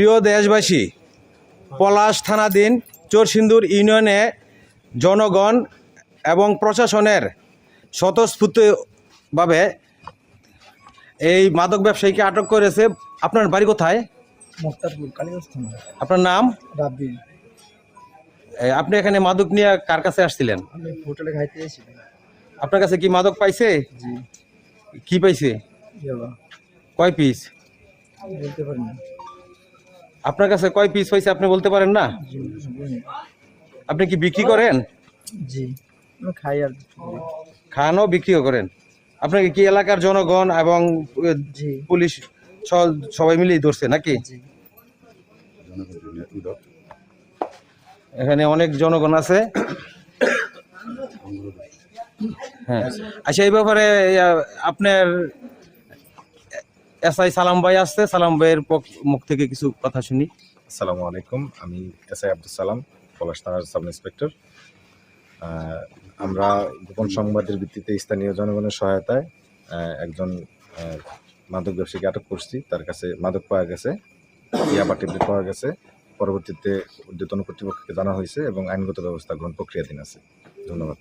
প্রিয় দেশবাসী পলাশ থানাধীন চোরসিন্দুর ইউনিয়নে জনগণ এবং প্রশাসনের স্বতঃস্ফূর্তভাবে এই মাদক ব্যবসায়ীকে আটক করেছে। আপনার বাড়ি কোথায়? আপনার নাম? আপনি এখানে মাদক নিয়ে কার কাছে আসছিলেন? আপনার কাছে কি মাদক পাইছে? কি পাইছে? কয় পিস? বলতে পারি না। আপনার কাছে কয় পিস পাইছে আপনি বলতে পারেন না? আপনি কি বিক্রি করেন? জি আমি খাই আর খানও বিক্রিও করেন। আপনাকে কি এলাকার জনগণ এবং পুলিশ সবাই মিলেই ধরছে নাকি? এখানে অনেক জনগণ আছে। হ্যাঁ। আচ্ছা এই ব্যাপারে আপনার এস আই সালাম ভাই আসছে, সালাম ভাইয়ের মুখ থেকে কিছু কথা শুনি। আসসালামু আলাইকুম, আমি এসআই আব্দুল সালাম, পলাশ থানার সাব ইন্সপেক্টর। আমরা গোপন সংবাদের ভিত্তিতে স্থানীয় জনগণের সহায়তায় একজন মাদক ব্যবসায়ীকে আটক করছি। তার কাছে মাদক পাওয়া গেছে, ইয়াবা টেবলেট পাওয়া গেছে। পরবর্তীতে উদ্যতন কর্তৃপক্ষকে জানা হয়েছে এবং আইনগত ব্যবস্থা গ্রহণ প্রক্রিয়াধীন আছে। ধন্যবাদ।